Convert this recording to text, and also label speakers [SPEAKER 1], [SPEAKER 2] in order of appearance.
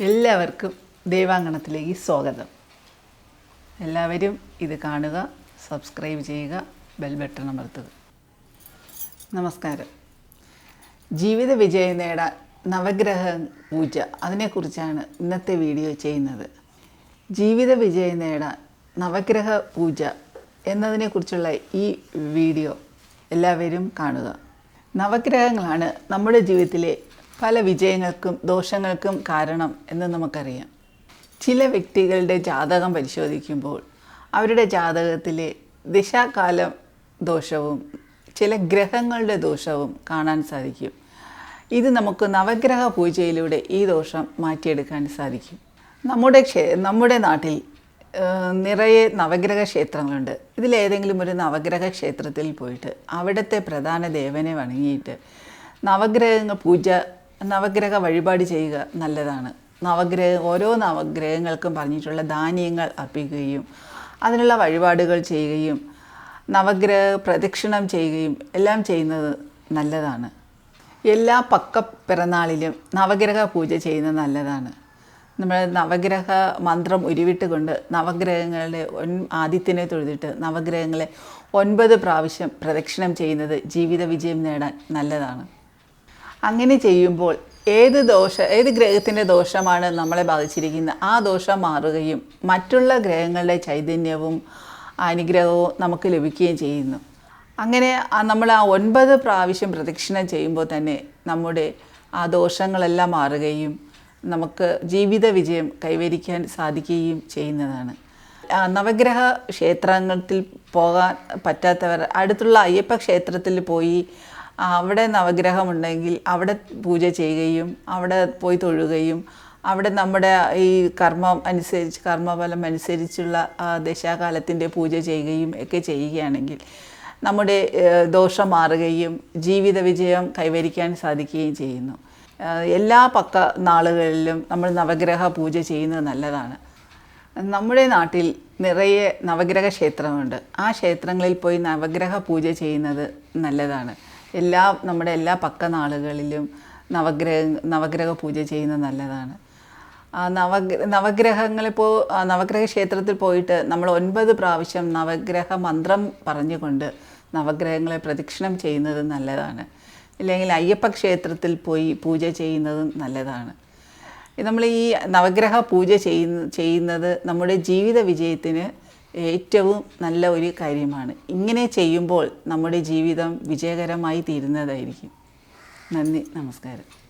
[SPEAKER 1] എല്ലാവർക്കും ദൈവാങ്കണത്തിലേക്ക് സ്വാഗതം. എല്ലാവരും ഇത് കാണുക സബ്സ്ക്രൈബ് ചെയ്യുക ബെൽ ബട്ടൺ അമർത്തുക. നമസ്കാരം. ജീവിത വിജയം നേടാൻ നവഗ്രഹ പൂജ അതിനെക്കുറിച്ചാണ് ഇന്നത്തെ വീഡിയോ ചെയ്യുന്നത്. ജീവിത വിജയം നേടാൻ നവഗ്രഹ പൂജ എന്നതിനെക്കുറിച്ചുള്ള ഈ വീഡിയോ എല്ലാവരും കാണുക. നവഗ്രഹങ്ങളാണ് നമ്മുടെ ജീവിതത്തിലെ പല വിജയങ്ങൾക്കും ദോഷങ്ങൾക്കും കാരണം എന്ന് നമുക്കറിയാം. ചില വ്യക്തികളുടെ ജാതകം പരിശോധിക്കുമ്പോൾ അവരുടെ ജാതകത്തിലെ ദിശാകാലം ദോഷവും ചില ഗ്രഹങ്ങളുടെ ദോഷവും കാണാൻ സാധിക്കും. ഇത് നമുക്ക് നവഗ്രഹ പൂജയിലൂടെ ഈ ദോഷം മാറ്റിയെടുക്കാൻ സാധിക്കും. നമ്മുടെ ക്ഷേ നമ്മുടെ നാട്ടിൽ നിറയെ നവഗ്രഹ ക്ഷേത്രങ്ങളുണ്ട്. ഇതിലേതെങ്കിലും ഒരു നവഗ്രഹ ക്ഷേത്രത്തിൽ പോയിട്ട് അവിടുത്തെ പ്രധാന ദേവനെ വണങ്ങിയിട്ട് നവഗ്രഹങ്ങൾ പൂജ നവഗ്രഹ വഴിപാട് ചെയ്യുക നല്ലതാണ്. നവഗ്രഹ ഓരോ നവഗ്രഹങ്ങൾക്കും പറഞ്ഞിട്ടുള്ള ധാന്യങ്ങൾ അർപ്പിക്കുകയും അതിനുള്ള വഴിപാടുകൾ ചെയ്യുകയും നവഗ്രഹ പ്രദക്ഷിണം ചെയ്യുകയും എല്ലാം ചെയ്യുന്നത് നല്ലതാണ്. എല്ലാ പക്ക പിറന്നാളിലും നവഗ്രഹ പൂജ ചെയ്യുന്നത് നല്ലതാണ്. നമ്മൾ നവഗ്രഹ മന്ത്രം ഉരുവിട്ടുകൊണ്ട് നവഗ്രഹങ്ങളുടെ ഒൻ ആദിത്യനെ തൊഴുതിട്ട് നവഗ്രഹങ്ങളെ ഒൻപത് പ്രാവശ്യം പ്രദക്ഷിണം ചെയ്യുന്നത് ജീവിത വിജയം നേടാൻ നല്ലതാണ്. അങ്ങനെ ചെയ്യുമ്പോൾ ഏത് ദോഷ ഏത് ഗ്രഹത്തിന്റെ ദോഷമാണ് നമ്മളെ ബാധിച്ചിരിക്കുന്നത്? ആ ദോഷം മാറുകയും മറ്റുള്ള ഗ്രഹങ്ങളുടെ ചൈതന്യവും അനുഗ്രഹവും നമുക്ക് ലഭിക്കുകയും ചെയ്യുന്നു. അങ്ങനെ നമ്മൾ ആ ഒൻപത് പ്രാവശ്യം പ്രദക്ഷിണം ചെയ്യുമ്പോൾ തന്നെ നമ്മുടെ ആ ദോഷങ്ങളെല്ലാം മാറുകയും നമുക്ക് ജീവിത വിജയം കൈവരിക്കാൻ സാധിക്കുകയും ചെയ്യുന്നതാണ്. നവഗ്രഹ ക്ഷേത്രങ്ങളിൽ പോകാൻ പറ്റാത്തവർ അടുത്തുള്ള അയ്യപ്പ ക്ഷേത്രത്തിൽ പോയി അവിടെ നവഗ്രഹമുണ്ടെങ്കിൽ അവിടെ പൂജ ചെയ്യുകയും അവിടെ പോയി തൊഴുകയും അവിടെ നമ്മുടെ ഈ കർമ്മം അനുസരിച്ച് കർമ്മഫലം അനുസരിച്ചുള്ള ദശാകാലത്തിന്റെ പൂജ ചെയ്യുകയും ഒക്കെ ചെയ്യുകയാണെങ്കിൽ നമ്മുടെ ദോഷം മാറുകയും ജീവിത വിജയം കൈവരിക്കാൻ സാധിക്കുകയും ചെയ്യുന്നു. എല്ലാ പക്ക നാളുകളിലും നമ്മൾ നവഗ്രഹ പൂജ ചെയ്യുന്നത് നല്ലതാണ്. നമ്മുടെ നാട്ടിൽ നിറയെ നവഗ്രഹ ക്ഷേത്രമുണ്ട്. ആ ക്ഷേത്രങ്ങളിൽ പോയി നവഗ്രഹ പൂജ ചെയ്യുന്നത് നല്ലതാണ്. എല്ലാ നമ്മുടെ എല്ലാ പക്ക നാളുകളിലും നവഗ്രഹ നവഗ്രഹ പൂജ ചെയ്യുന്നത് നല്ലതാണ്. നവഗ്ര നവഗ്രഹങ്ങളിപ്പോൾ നവഗ്രഹ ക്ഷേത്രത്തിൽ പോയിട്ട് നമ്മൾ ഒൻപത് പ്രാവശ്യം നവഗ്രഹ മന്ത്രം പറഞ്ഞുകൊണ്ട് നവഗ്രഹങ്ങളെ പ്രദക്ഷിണം ചെയ്യുന്നത് നല്ലതാണ്. ഇല്ലെങ്കിൽ അയ്യപ്പ ക്ഷേത്രത്തിൽ പോയി പൂജ ചെയ്യുന്നതും നല്ലതാണ്. നമ്മൾ ഈ നവഗ്രഹ പൂജ ചെയ്യുന്ന ചെയ്യുന്നത് നമ്മുടെ ജീവിത വിജയത്തിന് ഏറ്റവും നല്ല ഒരു കാര്യമാണ്. ഇങ്ങനെ ചെയ്യുമ്പോൾ നമ്മുടെ ജീവിതം വിജയകരമായി തീരുന്നതായിരിക്കും. നന്ദി നമസ്കാരം.